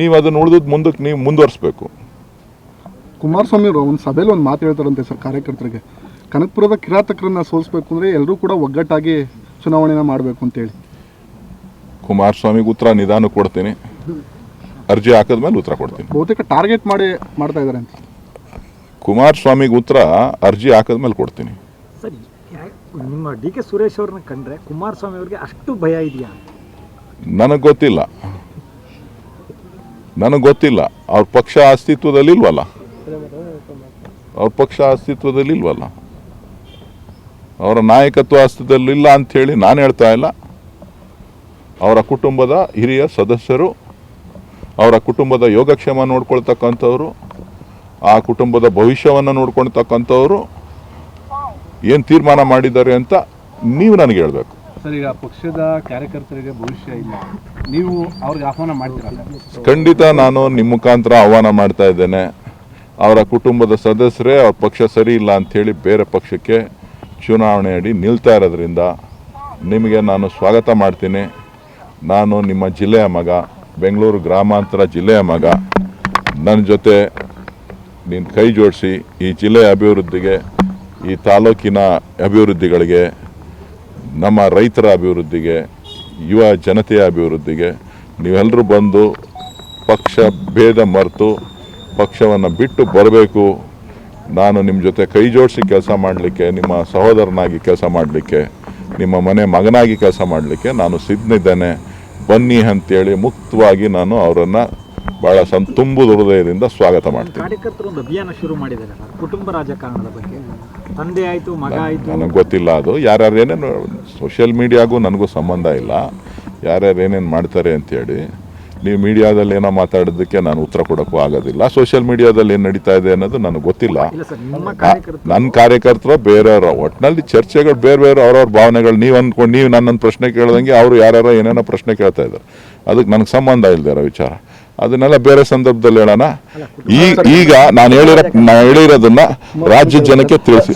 ನೀವು ಅದನ್ನು ಉಳಿದು ಮುಂದಕ್ಕೆ ನೀವು ಮುಂದುವರಿಸಬೇಕು. ಕುಮಾರಸ್ವಾಮಿ ಅವರು ಒಂದು ಸಭೆಯಲ್ಲಿ ಒಂದು ಮಾತು ಹೇಳ್ತಾರಂತೆ ಸರ್ ಕಾರ್ಯಕರ್ತರಿಗೆ. ಕನಕಪುರದ ಕಿರಾತಕರನ್ನ ಸೋಲಿಸ್ಬೇಕು ಅಂದರೆ ಎಲ್ಲರೂ ಕೂಡ ಒಗ್ಗಟ್ಟಾಗಿ ಚುನಾವಣೆನ ಮಾಡಬೇಕು ಅಂತೇಳಿ. ಕುಮಾರಸ್ವಾಮಿಗೆ ಉತ್ತರ ನಿಧಾನ ಕೊಡ್ತೀನಿ. ಅರ್ಜಿ ಹಾಕಿದ್ಮೇಲೆ ಉತ್ತರ ಕೊಡ್ತೀನಿ. ಬಹುತೇಕ ಟಾರ್ಗೆಟ್ ಮಾಡಿ ಮಾಡ್ತಾ ಇದ್ದಾರೆ ಅಂತ. ಕುಮಾರಸ್ವಾಮಿಗೆ ಉತ್ತರ ಅರ್ಜಿ ಹಾಕಿದ್ಮೇಲೆ ಕೊಡ್ತೀನಿ. ಸರಿ ಯಾ- ನಿಮ್ಮ ಡಿ ಕೆ ಸುರೇಶ್ ಅವ್ರನ್ನ ಕಂಡ್ರೆ ಕುಮಾರಸ್ವಾಮಿ ಅವ್ರಿಗೆ ಅಷ್ಟು ಭಯ ಇದೆಯಾ? ನನಗೆ ಗೊತ್ತಿಲ್ಲ. ನನಗೆ ಗೊತ್ತಿಲ್ಲ. ಅವ್ರ ಪಕ್ಷ ಅಸ್ತಿತ್ವದಲ್ಲಿ ಇಲ್ವಲ್ಲ ಅವ್ರ ಪಕ್ಷ ಅಸ್ತಿತ್ವದಲ್ಲಿ ಇಲ್ವಲ್ಲ ಅವರ ನಾಯಕತ್ವ ಅಸ್ತಿತ್ವದಲ್ಲಿ ಇಲ್ಲ ಅಂಥೇಳಿ ನಾನು ಹೇಳ್ತಾ ಇಲ್ಲ. ಅವರ ಕುಟುಂಬದ ಹಿರಿಯ ಸದಸ್ಯರು, ಅವರ ಕುಟುಂಬದ ಯೋಗಕ್ಷೇಮ ನೋಡ್ಕೊಳ್ತಕ್ಕಂಥವ್ರು, ಆ ಕುಟುಂಬದ ಭವಿಷ್ಯವನ್ನು ನೋಡ್ಕೊಳ್ತಕ್ಕಂಥವ್ರು ಏನು ತೀರ್ಮಾನ ಮಾಡಿದ್ದಾರೆ ಅಂತ ನೀವು ನನಗೆ ಹೇಳಬೇಕು. ಪಕ್ಷದ ಕಾರ್ಯಕರ್ತರಿಗೆ ಭವಿಷ್ಯ ಇಲ್ಲ. ನೀವು ಅವ್ರಿಗೆ ಆಹ್ವಾನ ಖಂಡಿತ ನಾನು ನಿಮ್ಮ ಮುಖಾಂತರ ಆಹ್ವಾನ ಮಾಡ್ತಾ ಇದ್ದೇನೆ. ಅವರ ಕುಟುಂಬದ ಸದಸ್ಯರೇ ಅವ್ರ ಪಕ್ಷ ಸರಿ ಇಲ್ಲ ಅಂಥೇಳಿ ಬೇರೆ ಪಕ್ಷಕ್ಕೆ ಚುನಾವಣೆ ಅಡಿ ನಿಲ್ತಾ ಇರೋದ್ರಿಂದ ನಿಮಗೆ ನಾನು ಸ್ವಾಗತ ಮಾಡ್ತೀನಿ. ನಾನು ನಿಮ್ಮ ಜಿಲ್ಲೆಯ ಮಗ, ಬೆಂಗಳೂರು ಗ್ರಾಮಾಂತರ ಜಿಲ್ಲೆಯ ಮಗ. ನನ್ನ ಜೊತೆ ನೀನು ಕೈ ಜೋಡಿಸಿ ಈ ಜಿಲ್ಲೆಯ ಅಭಿವೃದ್ಧಿಗೆ, ಈ ತಾಲೂಕಿನ ಅಭಿವೃದ್ಧಿಗಳಿಗೆ ನಮ್ಮ ರೈತರ ಅಭಿವೃದ್ಧಿಗೆ, ಯುವ ಜನತೆಯ ಅಭಿವೃದ್ಧಿಗೆ ನೀವೆಲ್ಲರೂ ಬಂದು ಪಕ್ಷ ಭೇದ ಮರೆತು ಪಕ್ಷವನ್ನು ಬಿಟ್ಟು ಬರಬೇಕು. ನಾನು ನಿಮ್ಮ ಜೊತೆ ಕೈ ಜೋಡಿಸಿ ಕೆಲಸ ಮಾಡಲಿಕ್ಕೆ, ನಿಮ್ಮ ಸಹೋದರನಾಗಿ ಕೆಲಸ ಮಾಡಲಿಕ್ಕೆ, ನಿಮ್ಮ ಮನೆ ಮಗನಾಗಿ ಕೆಲಸ ಮಾಡಲಿಕ್ಕೆ ನಾನು ಸಿದ್ಧನಿದ್ದೇನೆ. ಬನ್ನಿ ಅಂತೇಳಿ ಮುಕ್ತವಾಗಿ ನಾನು ಅವರನ್ನು ಭಾಳ ಸಂ ತುಂಬು ಹೃದಯದಿಂದ ಸ್ವಾಗತ ಮಾಡ್ತೀನಿ. ಕಾರ್ಯಕರ್ತರು ಒಂದು ಅಭಿಯಾನ ಶುರು ಮಾಡಿದ್ದಾರೆ. ಕುಟುಂಬ ರಾಜಕಾರಣದ ಬಗ್ಗೆ. ತಂದೆ ಆಯ್ತು ಮಗ ಆಯ್ತು. ನನಗೆ ಗೊತ್ತಿಲ್ಲ ಅದು. ಯಾರ್ಯಾರು ಏನೇನು ಸೋಷಿಯಲ್ ಮೀಡಿಯಾಗೂ ನನಗೂ ಸಂಬಂಧ ಇಲ್ಲ. ಯಾರ್ಯಾರು ಏನೇನು ಮಾಡ್ತಾರೆ ಅಂತೇಳಿ ನೀವು ಮೀಡಿಯಾದಲ್ಲಿ ಏನೋ ಮಾತಾಡೋದಕ್ಕೆ ನಾನು ಉತ್ತರ ಕೊಡೋಕ್ಕೂ ಆಗೋದಿಲ್ಲ. ಸೋಷಿಯಲ್ ಮೀಡಿಯಾದಲ್ಲಿ ಏನು ನಡೀತಾ ಇದೆ ಅನ್ನೋದು ನನಗೆ ಗೊತ್ತಿಲ್ಲ. ನನ್ನ ಕಾರ್ಯಕರ್ತರು ಬೇರೆಯವರ. ಒಟ್ಟಿನಲ್ಲಿ ಚರ್ಚೆಗಳು ಬೇರೆ ಬೇರೆ ಅವ್ರವ್ರ ಭಾವನೆಗಳು. ನೀವು ಅಂದ್ಕೊಂಡು ನೀವು ನನ್ನನ್ನು ಪ್ರಶ್ನೆ ಕೇಳ್ದಂಗೆ ಅವರು ಯಾರ್ಯಾರೋ ಏನೇನೋ ಪ್ರಶ್ನೆ ಕೇಳ್ತಾ ಇದ್ದಾರೆ. ಅದಕ್ಕೆ ನನಗೆ ಸಂಬಂಧ ಇಲ್ಲದೆ ಇರೋ ವಿಚಾರ. ಅದನ್ನೆಲ್ಲ ಬೇರೆ ಸಂದರ್ಭದಲ್ಲಿ ಹೇಳೋಣ ಈಗ ನಾನು ಹೇಳಿರೋ ನಾನು ಹೇಳಿರೋದನ್ನ ರಾಜ್ಯ ಜನಕ್ಕೆ ತಿಳಿಸಿ